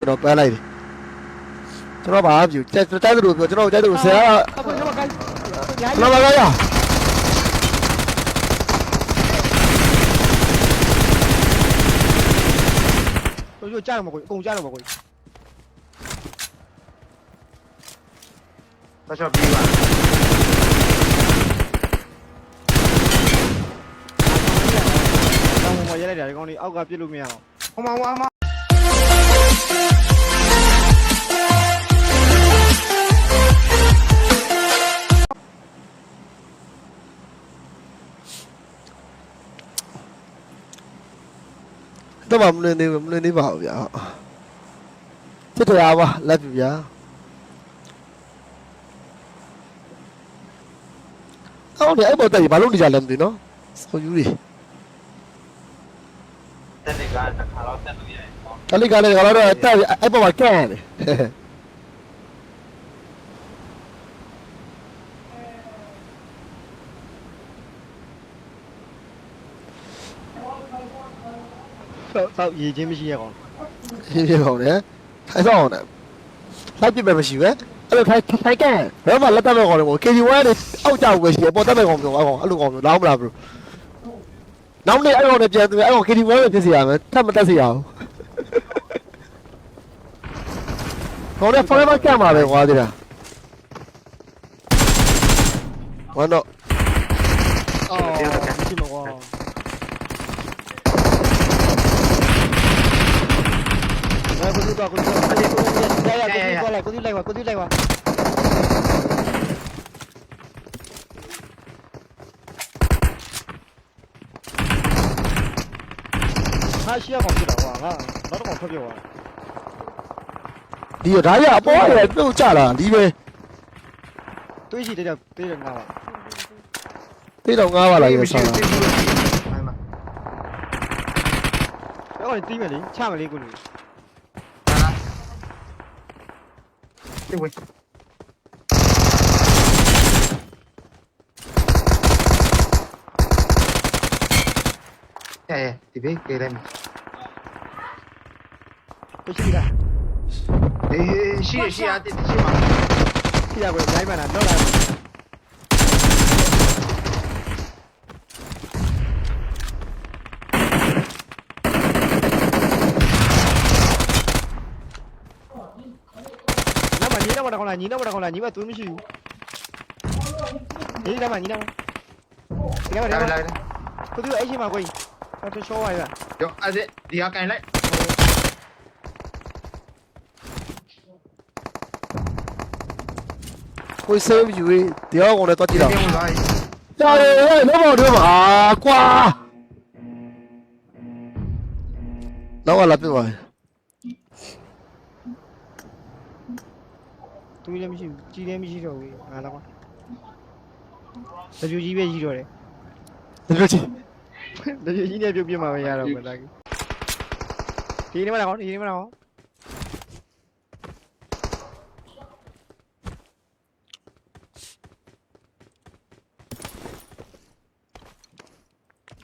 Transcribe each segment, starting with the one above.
ကျွန်တော်ပန်းလိုက်တယ်ကျွန်တော်ဘာမှမပြုတိုက်တိုက်သူတို့ပြောကျွန်တော်တိုက်သူတို့ဆရာအကွကျွန်တော်ကိုင်းညာကျွန်တော်ဘာလဲရတို့တို့ကြားတော့မကိုအကုန်ကြားတော့မကိုတော့ချောပြီးပါတောင်းပေါ်ရဲလိုက်တာဒီကောင်လေးအောက်ကပြစ်လို့မရအောင်ဟိုမှာဟိုမှာ တော့မလွင်သေးဘူးမလွင်သေးပါဘူးဗျာစစ်တရားပါလက်ပြဗျာအော်ဒီအဲ့ပေါ်တက်ဘာလို့နေကြလဲမသိနော်ဆိုယူရီတက်တဲ့ကတစ်ခါတော့တက်လို့ရတယ်ပေါ့တလိကလည်းကတော့တက်အဲ့ပေါ်မှာကန့်တယ် ဆောက်ဆောက်ရေးချင်းမရှိရကောင်ရှင်းပြပါဦးလေထိုင်ဆောင်အောင်လိုက်ပြမယ်မရှိပဲအဲ့လိုထိုင်ထိုင်ကန့်ဘယ်မှာလက်တက်မဲ့ကောင်လဲမို့ KG1 နဲ့အောက်ကြဘူးပဲရှိတယ်ပေါ်တက်မဲ့ကောင်ပြောအဲ့ကောင်အဲ့လိုကောင်ပြောလောင်းမလားဘရိုနောက်နေ့အဲ့ကောင်နဲ့ပြန်သူအဲ့ကောင် KG1 ပဲဖြစ်စီရမယ်ထပ်မတက်စီရအောင်ဟောလေ forever ကန့်မှာပဲကွာဒီလားဝမ်းတော့အော်မရှိမကွာ ဘယ်ကိုတူတော့ကိုတူတော့ကိုတူလိုက်ကိုတူလိုက်ကိုတူလိုက်ကိုတူလိုက်ပါဟာရှိရကောင်ဖြစ်တော့ကွာငါတော့ကောင်ထွက်ပြောသွားဒီဒါရအပေါ်ရပြုတ်ကြလာဒီပဲတွေးရှိတဲ့တွေးတယ်ငါပါသိတော့ငားပါလားရဆောင်လားမှန်ပါအဲ့ကောင်တီးမယ်လေချမယ်လေကိုလူ 这位。哎，这边给他们。不是的。哎，是是啊，这是嘛？是啊，我来吧，那来吧。 ပေါ်တာခေါင်းလားညီနောက်ပေါ်တာခေါင်းလားညီမသွေးမရှိဘူးညီလာမညီလာမဒီကမဒီကမကိုသူအဲ့ရှိမှာကိုကြီးတော့ချောပါရရောအဲ့ဒီဒီကကန်လိုက်ကို save you ဒီအောင်ကိုလည်းတော့ကြည့်တော့တော်ရယ်လောဘောတို့ပါကွာတော့လာပြပါ သူလည်းမရှိဘူးကြီးလည်းမရှိတော့ဘူးငါတော့တကြူကြီးပဲကြီးတော့တယ်ဒီလိုကြည့်တကြူကြီးနဲ့ပြုတ်ပြမှာမရတော့ဘူးလာကြီးဒီနေ့မလားကောဒီနေ့မလားကော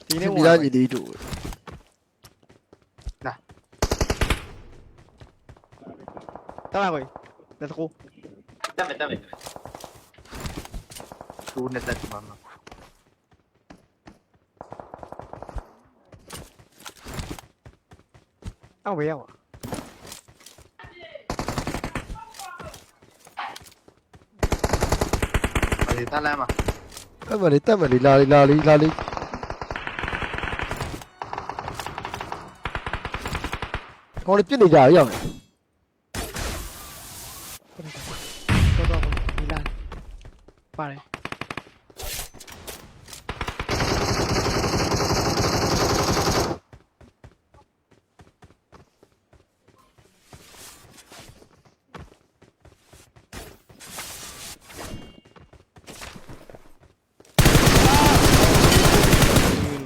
ဒီနေ့ဒီဝင်သားညီလေးတို့တောင်းလာကိုလက်တကူ တက်မယ်တက်မယ်သူနဲ့တက်မှာမအောက်ဝေးရောက်ဒီတလမ်းမှာအဲ့ ပါတယ်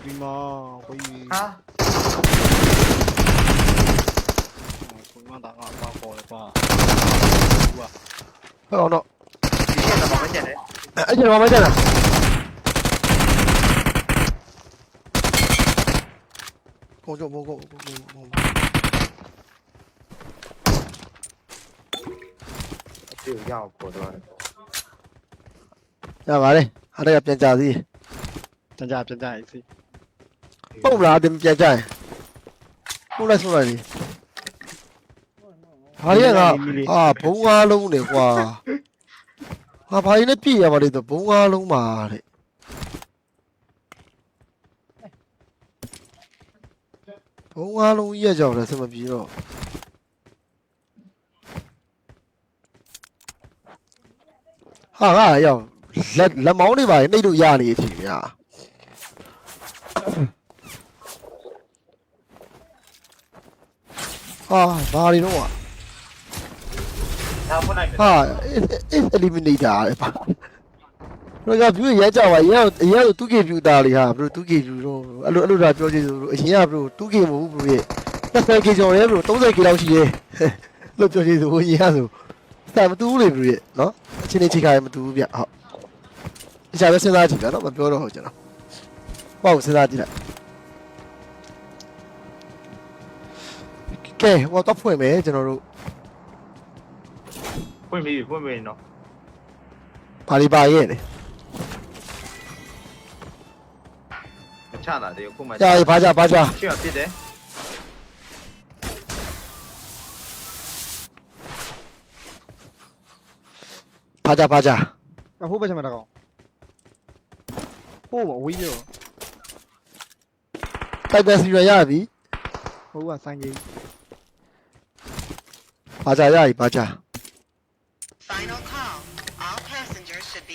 ဒီမှာကိုကြီး ဟာ ကိုမတာကပါပေါ်လေကွာ ဟောတော့ ဒီရှက်တော့မကျန်တယ် အဲ့ကျတော့မကျန်လားကိုကြဘောကိုကိုရအောင်ပေါ်သွားတယ်ရပါတယ်အားတကပြန်ကြသေးပြန်ကြပြန်ကြရေးစီပုံမလားအတင်ပြန်ကြရင်ပုံလိုက်ဆုံးလိုက်လေဟာရကအာဘုံကားလုံးနေကွာ ဟာဘာရင်နဲ့ပြည့်ရပါလိမ့်တော့ဘုံကားလုံးပါတဲ့ဘုံကားလုံးကြီးရကြောင်လည်းစမပြေတော့ဟာငါရောက်လက်လက်မောင်းတွေပါရင်နှိပ်လို့ရနေပြီဗျာဟာဘာတွေတော့ ဒါဖွင့်လိုက်တယ်ဟာ is eliminator လေပါတော့က view ရဲကြပါရဲရဲသူကေ view တာလေဟာဘလို့သူကေ view တော့အဲ့လိုအဲ့လိုဒါပြောကြည့်ဆိုအရင်ကဘလို့သူကေမဟုတ်ဘူးဘလို့20 k ကျော်ရဲဘလို့30 k လောက်ရှိရဲလို့ပြောကြည့်ဆိုအရင်ကဆိုစာမတူဘူးလေဘလို့ရဲနော်အချင်းချင်းချိခါရမတူဘူးဗျဟုတ်အချာပဲစဉ်းစားကြည့်ဗျနော်မပြောတော့ဟုတ်ကျွန်တော်ပေါ့စဉ်းစားကြည့်လိုက်ကဲဟောတော့ဖွင့်မယ်ကျွန်တော်တို့ ဖွင့်ပြီးဖွင့်ပြီးနော်ဘာလီပါရဲ့လေမချတာတည်းခုမှကြာဘာကြဘာကြရှေ့ကပြစ်တယ်ဘာကြဘာကြအဖိုးပဲချင်မှာတော့ဟိုးမဝေးရောတိုက်ပဲစီရရပြီဟိုးကဆိုင်ကြီးဘာကြရပြီဘာကြ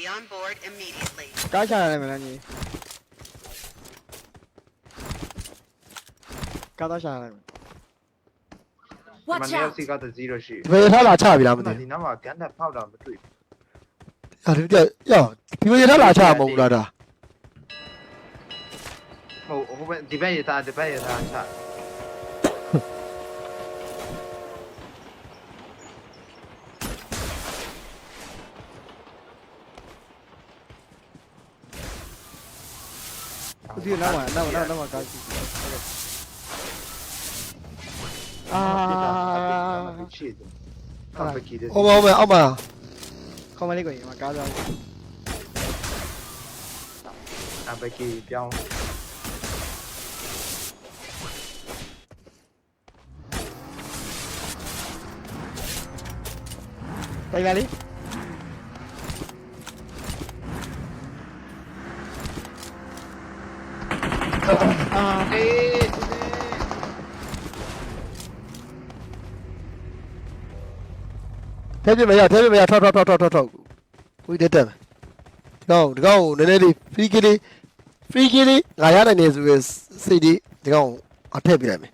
be on board immediately. ကားချရတယ်မလားညီကားတော့ချရတယ်မနေ့ကစီကတ0ရှိဒီဘယ်ထားလာချပြီလားမသိဒီနားမှာကန်တက်ဖောက်တာမတွေ့ဘူးဟာဒီပြရောဒီဘယ်ထားလာချမဟုတ်ဘူးလားဒါဘူးဟိုဟိုဘက်ဒီဘက်ရသားဒီဘက်ရသားချ ဦးစီးနောက်မှာနောက်နောက်နောက်မှာကားရှိအာရှေ့တယ်ဟာဘကီတယ်ဟောပါမယ်အောက်မှာခေါမလေးကိုရင်မှာကားသွား အဘကီပြောင်းတိုင်ပါလေအာအေးထဲပြမရထဲပြမရထောက်ထောက်ထောက်ထောက်ထောက်ထောက်ကိုတက်တက်ဒီကောင်ဒီကောင်နည်းနည်းလေး free kill လေး free kill လေးငါရနိုင်နေဆိုရယ်စိတ်ဒီဒီကောင်အထည့်ပြလိုက်မယ်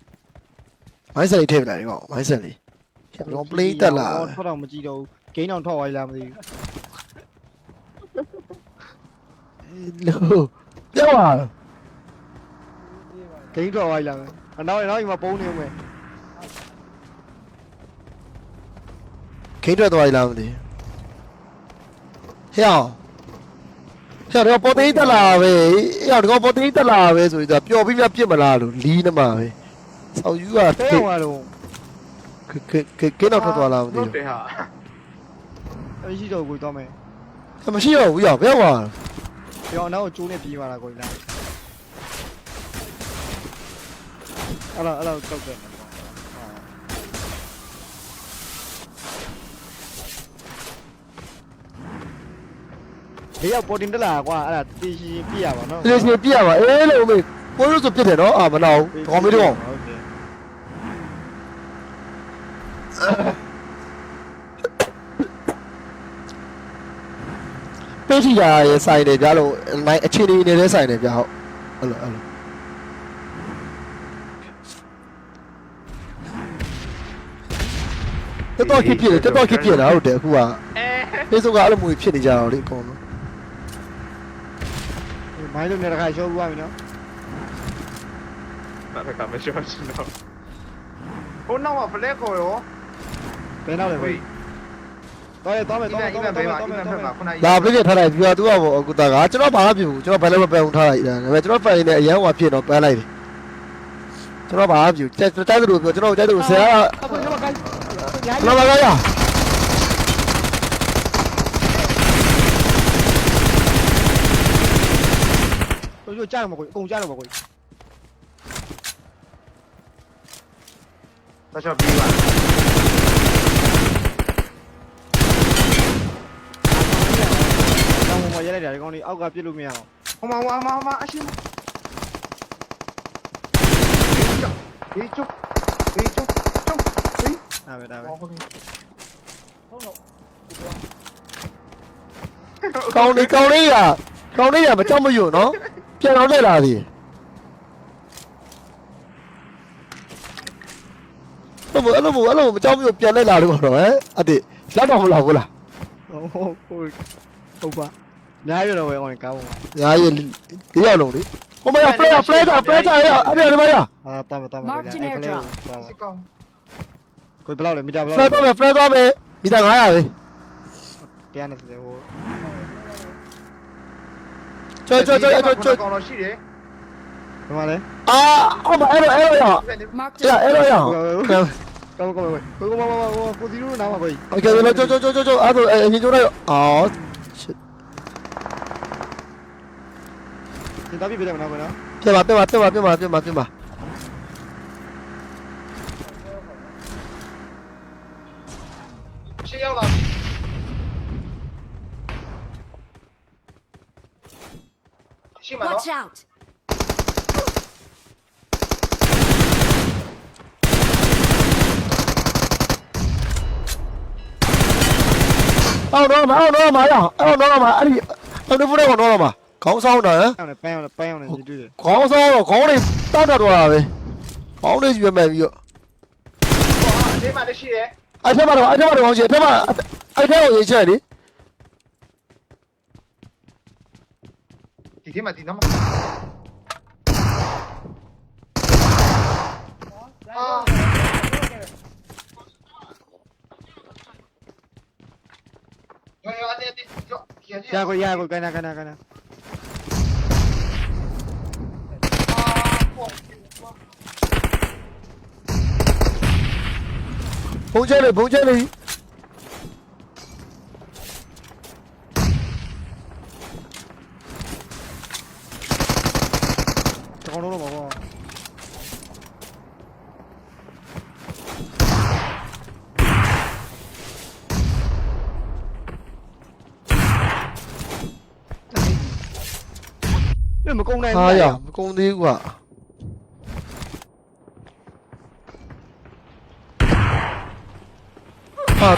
မိုင်းဆက်လေးထည့်ပြလိုက်ဒီကောင်မိုင်းဆက်လေးဒီကောင် play တက်လာထွက်တော့မကြည့်တော့ဂိမ်းအောင်ထွက်သွားလားမသိဘူးလို့ပြောပါ ဂိမ်းထွက်သွားလားအနောက်နောက်ဒီမှာပုံနေဦးမယ်ခိတ်ထွက်သွားပြီလားမသိဟဲ့အောင်ဟဲ့တော့ပေါ်သေးတက်လာပဲဟဲ့တော့ပေါ်သေးတက်လာပဲဆိုပြီးတော့ပျော်ပြီးပြပြစ်မလားလို့လီးနေမှာပဲဆောက်ယူကတဲအောင်လာတော့ကကကကင်းတော့ထွက်သွားလားမသိဟုတ်ဘူးတယ်ဟာအရှိတော့ကိုသွားမယ်အမရှိတော့ဘူးရဘယ်ဟောပြောင်းနောက်ကိုကျိုးနေပြေးပါလားကိုလား အဲ့တော့အဲ့တော့တောက်တယ်ဒီရောက်ပေါ်တင်တက်လာကွာအဲ့ဒါတီရှင်းပြရပါတော့ဒီစီပြရပါအေးလို့မေကိုရိုးဆိုပြစ်တယ်နော်အာမနာဘူးကောင်းမေးတော့ဟုတ်ကဲ့ပေးချီရာရဲ့ဆိုင်တယ်ဗျာလို့နိုင်အခြေအနေနေတဲ့ဆိုင်တယ်ဗျာဟုတ်အဲ့လိုအဲ့လိုတက် တော့ခစ်ပြည့်တယ်တက်တော့ခစ်ပြည့်တာဟုတ်တယ်အခုကအဲ Facebook ကအဲ့လိုမျိုးဖြစ်နေကြတော့လေအကုန်လုံးမိုင်းလုံးနဲ့တခါရှော့ပြီးသွားပြီနော်ဘာကမရှော့ရှင်တော့ဟိုနောက်မှာဖလက်ခေါ်ရောဘယ်နောက်လဲဝေးတော့ရတော့မယ်ဒီတော့ဘမယ်က်တော့ဒီမယ်ဘက်တော့ဘေးမယ်မှာတော့မယ်ဒီဘက်မှာခုနလာပြည့်ထားလိုက်ပြီးတော့သူကဟိုအခုတာကကျွန်တော်ဘာမှမဖြစ်ဘူးကျွန်တော်ဘာလည်းမပယ်အောင်ထားလိုက်တာဒါပေမဲ့ကျွန်တော်ဖိုင်နေအရန်ဟိုဖြစ်တော့ပန်းလိုက်တယ်ကျွန်တော်ဘာမှမဖြစ်ဘူးတိုက်တိုက်သူတို့ပြောကျွန်တော်တိုက်သူတို့ဆရာက ย้ายလာလာလာလာတို့တို့ကြားရမှာကိုအကုန်ကြားရမှာကိုဆက်ချက်ပြီးပါတောင်းပေါ်မှာရိုက်လိုက်တာဒီကောင်လေးအောက်ကပြစ်လို့မရအောင်ဟောမဟောမဟောမအရှင်ဒီချုပ် ဒီဒါပဲဒါပဲဟုတ်ကဲ့ကောင်းလေးကောင်းလေးကကောင်းလေးကမကြောက်မရွံ့နော်ပြန်တော့လက်လာသည်အဲ့လိုအဲ့လိုအဲ့လိုမကြောက်မရွံ့ပြန်လက်လာလို့တော့ဟဲ့အတိလက်တော့မလာဘူးလားဟုတ်ဟုတ်ဟုတ်ပါညာရတော့ပဲကောင်လေးကားပေါ်မှာညာကြီးဒီရောက်လုံးလေဟိုမရဖလက်ဖလက်တာဖလက်တာရအဲ့ဒီမရအာတာမတာမအဲ့ကလေးစစ်ကောင် ကိုဘယ်လောက်လဲမီတာဘယ် ဖလက် လောက် တော့ဖလက်တော့မယ်မိသား900ပဲ ပြန်နေတယ်ဟို ကြောကြောကြောကြောကြော ကောင်တော့ရှိတယ် ဒီမှာလဲ အာဟိုမအဲ့လိုအဲ့လိုရ Marked ရ a အဲ့လိုရ ကောင်းကောင်းကောင်းကိုကိုမမကိုဒီလိုနားမှာကို โอเคလောကြောကြောကြောကြောအဲ့ဒါအရင်ကျိုးလိုက်အော် shit ဒီတော့ပြပြတယ်မနာဘူးနော် ပြပါပြပါပြပါပြပါပြပါပြပါ ရှေ့ရောက်လာရှိမှာနော် Watch out! အော်တော့မအော်တော့မရအော်တော့မအဲ့ဒီအဲ့ဒီဖူးတော့တော့မခေါင်းဆောင်တာဟမ်ပန်းပန်းပန်းအောင်နေတွေ့တယ်ခေါင်းဆောင်တော့ခေါင်းလေးတောက်တတ်သွားတာပဲခေါင်းလေးရွယ်မဲ့ပြီးတော့ဒီမှာလည်းရှိတယ် အဲ့ထက်မှတော့အဲ့ထက်မှတော့ခေါင်းရှိအဲ့ထက်မှအဲ့ထက်ကိုရေးချက်လေဒီထဲမှာဒီနော်အာရောရောတဲ့တဲ့ရောရရကိုရကိုကိုင်းနာကိုင်းနာကိုင်းနာဘုံချက်လေဘုံချက်လေတကောင်လုံးတော့ပါ ဘောပြမကုန်းနိုင်ဟာရမကုန်သေးဘူးကွာဟာ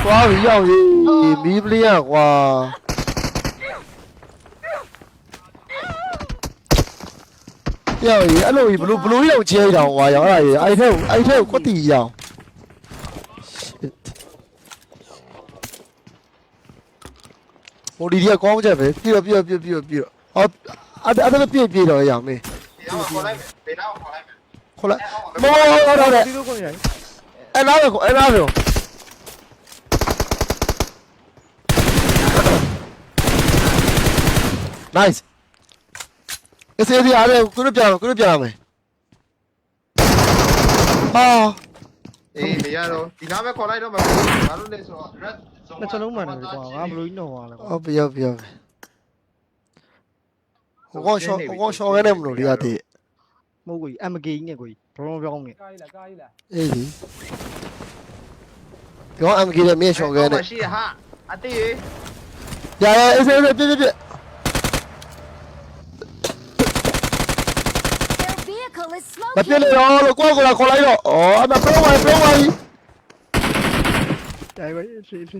သွားပြီရောက်ပြီမီးပလီရကွာရောက်ပြီအဲ့လိုကြီးဘလို့ဘလို့ရောက်ချဲတောင်ကွာရောက်အဲ့ဒါကြီးအဲ့ထက်အဲ့ထက်ကွတ်တီရောက် shit ဟိုဒီဒီကကောင်းချက်ပဲပြတော့ပြတော့ပြပြပြတော့ဟောအဲ့အဲ့ဒါပြပြတော့ရအောင်မေးဒီတော့ခေါ်လိုက်မယ်ဘယ်တော့ခေါ်လိုက်မယ်ခေါ်လိုက်မောဟုတ်တော့တယ်ဒီလိုကိုရအဲ့လားကိုအဲ့လားကို nice အစီအစီအားလည်းကိုရပြန်ကိုရပြန်မယ်ဟာအေးမရတော့ဒီနားပဲခေါ်လိုက်တော့မှာဘာလို့လဲဆိုတော့ red နှစ်ချလုံးမှန်တယ်ကွာငါဘလို့ကြီးတော့ဟာလဲကွာဟုတ်ပြီဟုတ်ပြီဟုတ်ပြီဟိုကောင်ရှော့ဟိုကောင်ရှော့ရဲနေမလို့ဒီကတည်းမဟုတ်ကိုကြီး MK ကြီးနဲ့ကိုကြီးဘလုံးပြောင်းနေအေးဒီဒီကောင် MK နဲ့မြေရှော့ရဲနေရှိရဟာအတေးရေရရအေးစေးပြပြပြ vehicle is မပြ smoking! လေတော့လို့ကိုကိုလာခေါ်လိုက်တော့ဩအမပရောဝိုင်ပရောဝိုင်တိုင်းပဲစီစီ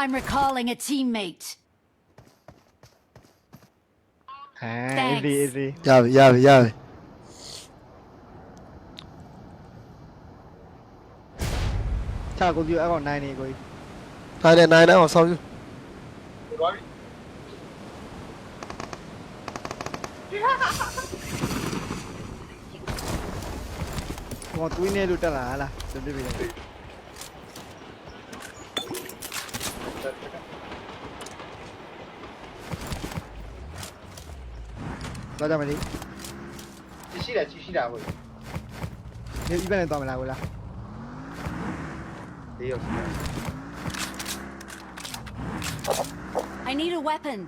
I'm recalling a teammate. ဟမ်အေးအေးအေးရပြီရပြီရပြီချာကိုပြအဲ့ကောင်နိုင်နေကိုကြီး နိုင်တယ်နိုင်တယ်အောင်ဆောင်းယူဘာလဲဟောတွင်းနေလို့တက်လာလားပြပြပြလာကြမလေးချီရှိတာချီရှိတာကိုဒီဒီဘက်နဲ့တော့မလားကိုလားဒီရောက် I need a weapon.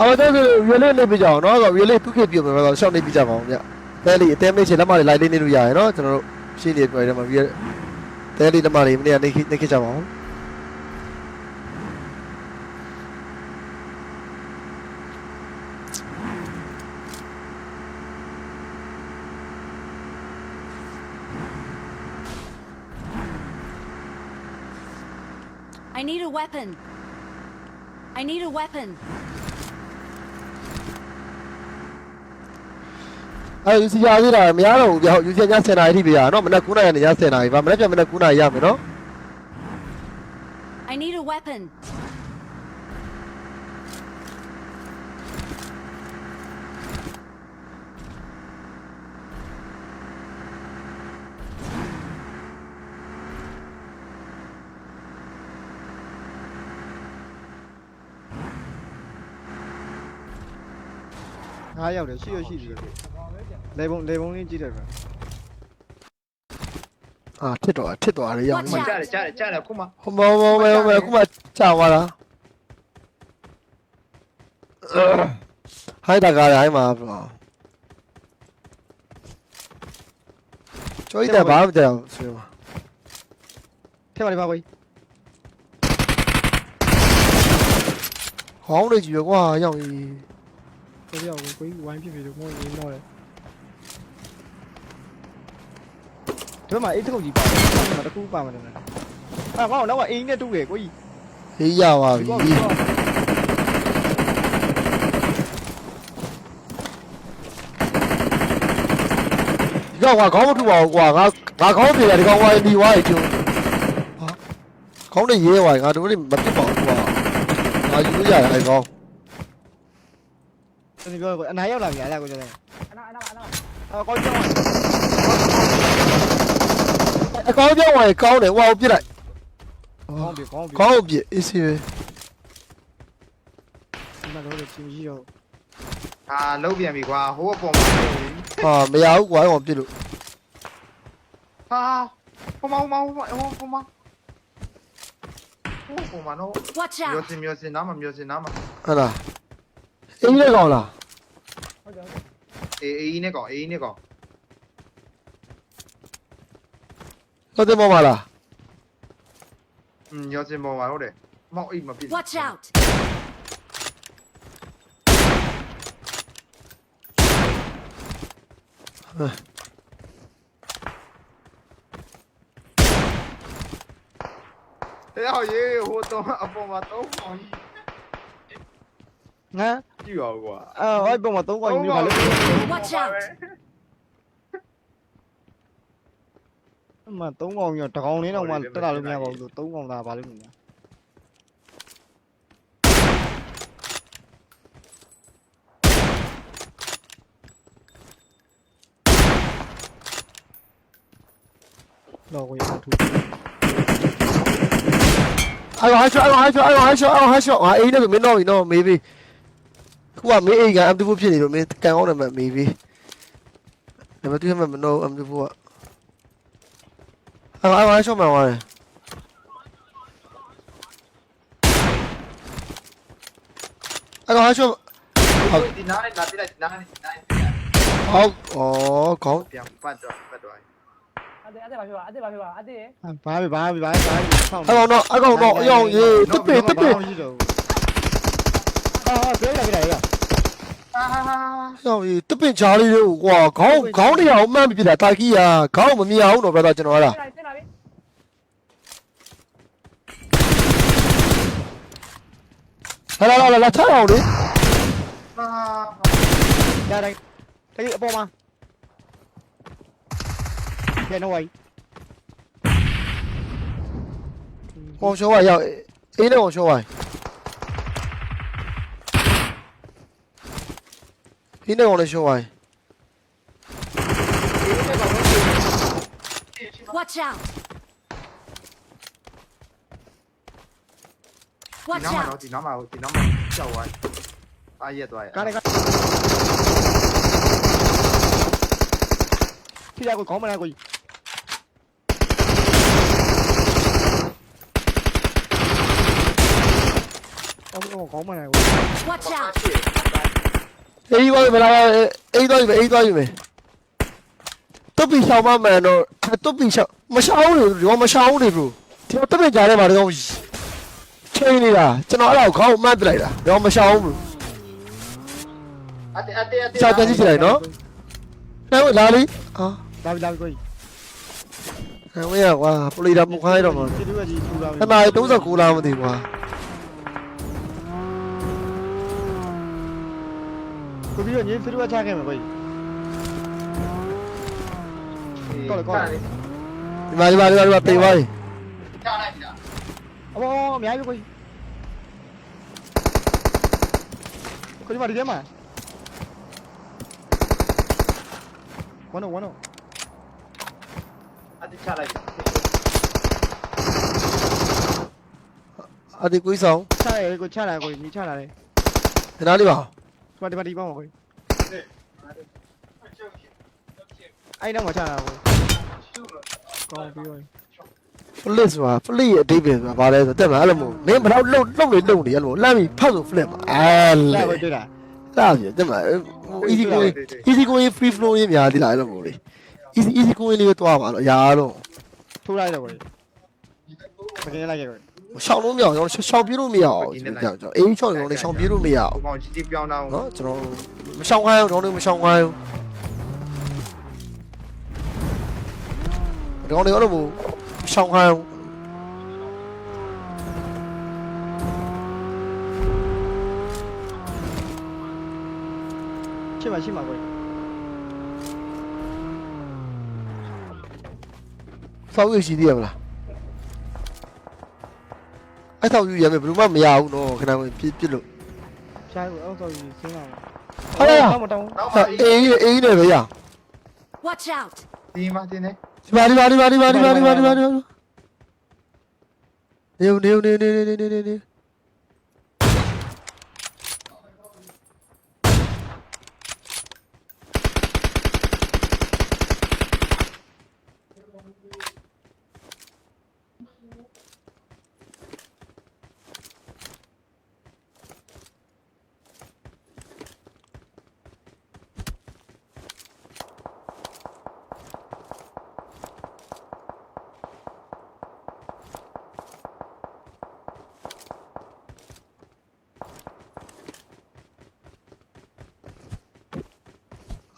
အော်တော့ရွေလေးနေပြကြအောင်နော်ဆိုရွေလေးပြုခေပြုမယ်ဆိုတော့ရှောင်းနေပြကြပါအောင်ဗျတဲလေးအသေးမေးချင်လက်မလေးလိုက်လေးနေလို့ရရနော်ကျွန်တော်တို့ရှင်းနေပြတယ်မှာရွေတဲလေးလက်မလေးမနေ့ကနေနေခကြပါအောင် I need a weapon. I need a weapon. အဲယူစီရသေးတာမရတော့ဘူးဗျယူစီည10နာရီထိပြရနော်မနက်9နာရီနဲ့ည10နာရီပါမနက်ပြန်မနက်9နာရီရမယ်နော် I need a weapon. ငါးယောက်တယ်ရှိရရှိတယ် လေဘုံလေဘုံလေးကြည့်တယ်ဗျအာထစ်တော့ထစ်တော့ရရအောင်မကြတယ်ကြတယ်ကြတယ်ခုမှဟိုမောမောမောမေခုမှကြာသွားတာဟိုက်တာကားတိုင်းမှာပေါ့ကျော်ရတဲ့ဘာမှမကြောက်ဆိုရမှာထဲပါလေပါကိုဟောင်းနေကြည့်ရကွာရောက်ပြီ ကိုပြောကိုကိုဝိုင်းဖြစ်ဖြစ်လို့ကိုရင်းတော့တယ် ဒီမှာအိတ်ထုတ်ကြီးပါတယ်တခုပါမယ်နော်အာမောင်တော့အိမ်နဲ့တူးရကိုကြီးဟေးရပါပြီဒီကောင်ကခေါင်းမထူပါဘူးကွာငါငါခေါင်းပြေတယ်ဒီကောင်ကဒီဝါးရီကျုံဟာခေါင်းနဲ့ရဲဝါးငါတို့လည်းမဖြစ်ပါဘူးကွာငါယူလို့ရတယ်အဲကောင်ဒီပြောကိုအနာရောက်လာပြီလားကိုကျတယ်အနာအနာအနာအော်ကိုကျောင်း အကောင်ပြောင်းဝင်ကောင်းတယ်ဟွာကိုပြစ်လိုက်ကောင်းပြီကောင်းပြီကောင်းကိုပြစ်အေးစီပဲဒီမှာတော့ချင်းကြီးတော့အာလုံးပြန်ပြီကွာဟိုးအပေါ်မှာဟာမရဘူးကွာကောင်ပြစ်လို့ဟာဟိုမဟိုမဟိုမဟိုဟိုမဟိုဟိုမနော် Watch မျိုး out. စင်မျိုးစင်နားမမျိုးစင်နားမဟုတ်လားအင်းလေးကောင်လားအေးအေးနဲ့ကောင်အေးနဲ့ကောင် ဟုတ်တယ်မမလားอืมမျိုးစင်ပေါ်မှာဟုတ်တယ်မောက်အိတ်မပြစ် Watch out. တရားရေးဟိုတော့အပေါ်မှာတော့ကောင်ကြီးငါကြည့်ပါဦးကွာအော်ဟိုပုံမှာသုံးကောင်ကြီးပါလို့ Watch out. မှသုံးကောင်ကြီးတကောင်လေးတော့မှတက်လာလို့မရပါဘူးလို့သုံးကောင်သာပါလို့မရတော့ကိုရထူအဲ့ဟာရှော့အဲ့ဟာရှော့အဲ့ဟာရှော့အဲ့ဟာရှော့ဟာအင်းလေးဆိုမင်းတော့ပြီနော်မေးပြီခုကမင်းအိမ်က M2 ဖြစ်နေလို့မင်းကန်အောင်တယ်မမေးပြီဒါပေမဲ့သူကမနော် M2 က အဲ့ဟာအဲ့ဟာရှော့မှန်သွားတယ်အဲ့ဟာရှော့ဒီနားနဲ့နားပြလိုက်နားနဲ့နားနဲ့ဟုတ်ဩခေါင်းပြန်ပတ်တော့ပတ်တော့ဘာပဲဘာပဲဘာပဲဘာပဲဆောင်းအဲ့ကောင်တော့အဲ့ကောင်တော့အယောင်ရေးတစ်ပင်တစ်ပင်ရှိတော့အာပြောရကြရဟာဟာဟာ။ဟောဒီတပင်ချားလေးတွေကိုကွာခေါင်းခေါင်းတရားကိုမှန်းပြပြတာတာကီးယာခေါင်းမမြင်အောင်တော့ brother ကျွန်တော်အဲ့ဒါလာလာလာလာချအောင်လေဟာ ရတယ်ဒီအပေါ်မှာကဲနော်ဝိုင်းဟောရှောဝါရောက်အေးနေအောင်ရှောဝါဒီနေအောင်လည်းရှောဝါ Watch out. ဒီ Watch နားမှာ out. တော့ဒီနားမှာဒီနားမှာကြောက်သွားအားရက်သွားရကားကထိရကိုကောင်းမလားကိုကြီးအော်ကောင်းမလားကို Watch out. အေးသွားပြီမလားအေးသွားပြီအေးသွားပြီတုတ်ပီရှောင်းမမှန်တော့တုတ်ပီရှောင်းမရှောင်းဘူးဒီကမရှောင်းဘူးလေဘရိုဒီတော့တက်ပင်ကြားထဲမှာတော့ ချိန်နေတာကျွန်တော်အဲ့ဒါကိုခေါင်းမှန်းပြလိုက်တာဒီကမရှောင်းဘူးအတေအတေအတေစာပြန်ကြည့်ကြလိုက်နော်ဟဲ့လာလီဟာလာပြီလာပြီကိုကြီးဟဲ့ဝေးရကွာပလီတာမခိုင်းတော့မှာစီတူကကြီးထူလာပြီအမ39လားမသိဘူးကွာကိုကြီးကညစီတူကချခဲ့မှာကိုကြီးကောက်လေကောက်လေဒီမှာဒီမှာဒီမှာဒီမှာပြေးသွားပြီချလိုက်ပြီလား အဘောအများကြီးကိုကြီးကိုကြီးမဒီထဲမှာဝမ်းတော့ဝမ်းတော့အတေချလိုက်ပြီအဒီကွေးဆောင်ချရတယ်ကိုချလာကိုကြီးညီချလာတယ်ဒီနားလေးပါဒီမှာဒီမှာဒီပေါင်းပါကိုကြီးအဲ့တော့မှချလာကိုကောင်းပြီးရော ဖလစ်ဆိုတာဖလစ်ရဲ့အတိတ်ပဲဆိုတာဘာလဲဆိုတော့တက်မှာအဲ့လိုမျိုးမင်းဘယ်တော့လှုပ်လှုပ်နေလှုပ်နေအဲ့လိုမျိုးလှမ်းပြီးဖောက်ဆိုဖလစ်ပါအဲလာလေကိုတွေ့တာလာပြီတက်မှာ easy going easy going free flow ရင်းများသေးလားအဲ့လိုမျိုးလေ easy easy going လေးပဲတွားပါတော့အရာတော့ထိုးလိုက်တော့ကိုကြီးပကင်းလိုက်ခဲ့ကိုရှောင်းလို့မရအောင်ကျွန်တော်ရှောင်းပြေးလို့မရအောင်ကျွန်တော်ကျွန်တော်အေးချောင်းရုံနဲ့ရှောင်းပြေးလို့မရအောင်ဟိုကောင်ကြီးကြီးပြောင်းတော့နော်ကျွန်တော်မရှောင်းခိုင်းအောင်ကျွန်တော်တို့မရှောင်းခိုင်းအောင်ဒီကောင်တွေအဲ့လိုမျိုး ရှောင်းခိုင်းအောင်ရှင်းပါရှင်းပါကိုကြီးစောက်ရရှိသေးရမလားအဲ့ဆောက်ယူရမယ်ဘယ်လိုမှမရဘူးနော်ခဏဝင်ပြစ်ပြစ်လို့ရှားကိုအောက်တော့ကြီးဆင်းလာဟုတ်လားမတောင်းတော့ဟာအေးအေးနဲ့ပဲရ Watch out! ဒီမှာတင်းနေ Vari vari vari vari vari vari vari. Neu neu neu neu neu neu neu neu.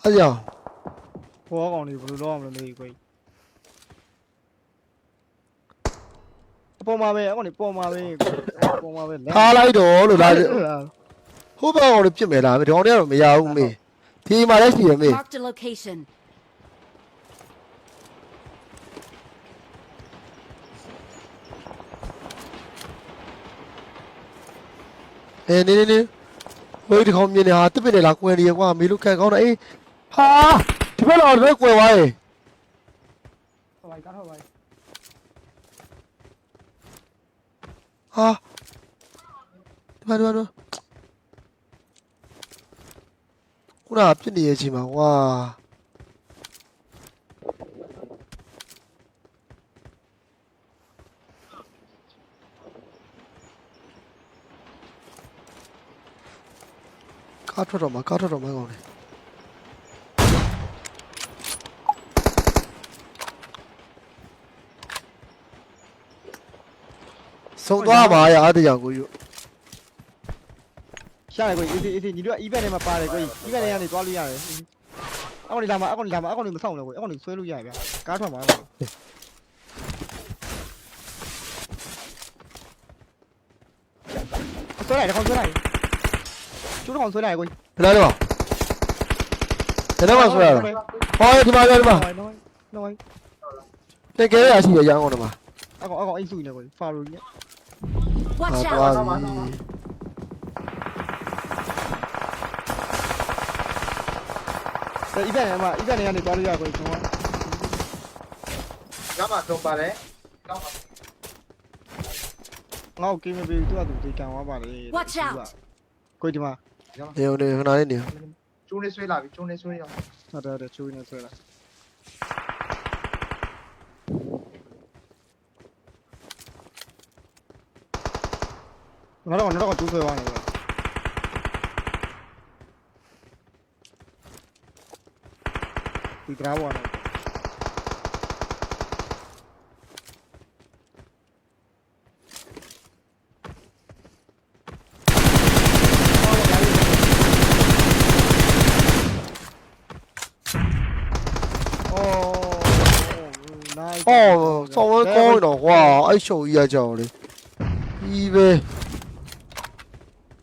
哎呀，ဘောကောင်တွေဘယ်လိုလုပ်အောင်မလဲမသိဘူးကိုကြီးအပေါ်မှာပဲအကောင်တွေပေါ်မှာပဲအပေါ်မှာပဲလမ်းထားလိုက်တော့လို့လာဟိုဘက်ကောင်တွေပြစ်မယ်လားမေဒီကောင်တွေကတော့မရဘူးမေဒီမှာလည်းရှိရမေ Marked a location. အဲနေနေနေဟိုဒီကောင်မြင်နေဟာတစ်ပစ်နေလားကွယ်နေရကွာမေလို့ခံကောင်းတော့အေး ဟာဒီဘက်တော့လည်းကွယ်သွားရေဟိုဘိုင်ကားဟိုဘိုင်ဟာဒီမှာဒီမှာဒီမှာခုနကပြစ်နေရဲ့အချိန်မှာဝါကားထွက်တော့မှာကားထွက်တော့မှာကောင်းတယ် ဆုံးသွားပါရအားတရားကိုယူရှာတယ်ကိုကြီးအေးအေးညီတို့က event ထဲမှာပါတယ်ကိုကြီး event ထဲကနေသွားလို့ရတယ်အကောင်လေးလာမှာအကောင်လေးလာမှာအကောင်လေးမဆောင်တော့ကိုအကောင်လေးဆွဲလို့ရတယ်ဗျာကားထွက်မှာဆွဲလိုက်တကောင်ဆွဲလိုက်ကျိုးတကောင်ဆွဲလိုက်ကိုကြီးဘယ်လိုလဲပါဘယ်တော့မှဆွဲရတာဟောဒီမှာဒီမှာနော်နော်တကယ်ရရှိရရအောင်တော့မှာအကောင်အကောင်အိတ်စုနေကိုဖာရိုကြီး Watch ဟာ out! သွားပြီအဲ event ထဲမှာ event ထဲကနေသွားလို့ရကိုကြီးကျွန်တော်ကမှတော့ပါတယ်ကောင်းပါငါ့ကို game ပေးသူကသူတေးကံသွားပါလေ Watch out ကိုကြီးဒီမှာနေနေခဏလေးနေကျိုးနေဆွဲလာပြီကျိုးနေဆွဲရဟုတ်တယ်ဟုတ်တယ်ချိုးနေဆွဲလာ நடக்க நடக்க தூக்கு வாங்க ఈ గ్రాబ్ వాడు Ồ, sao cái coi đó quá, ấy trời ơi trời đi. Đi về.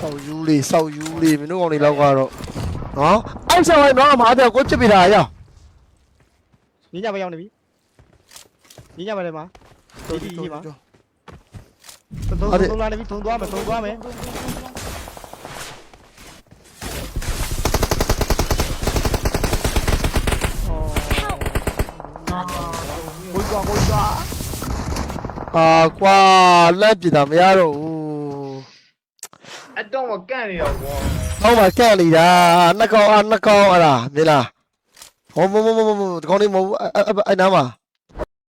ဆောက်ယူလေးဆောက်ယူလေးမင်းတို့ကောင်တွေလောက်ကတော့နော်အဲ့ဆောင်ရင်တော့မှာတော့ကိုချစ်ပြတာရညညပဲရောက်နေပြီညညပဲလေမှာဒီဒီဒီမှာသုံးသုံးလာနေပြီသုံးသွားမယ်သုံးသွားမယ်ကိုကွာကိုကွာအာကွာလက်ပြတာမရတော့ဘူး အတော့မကန့်နေတော့ကွာဟောင်းမှာကန့်နေတာနှစ်ကောင်အနှစ်ကောင်အဲ့ဒါမြင်လားဟောမမမမဒီကောင်လေးမဟုတ်အဲ့နားမှာ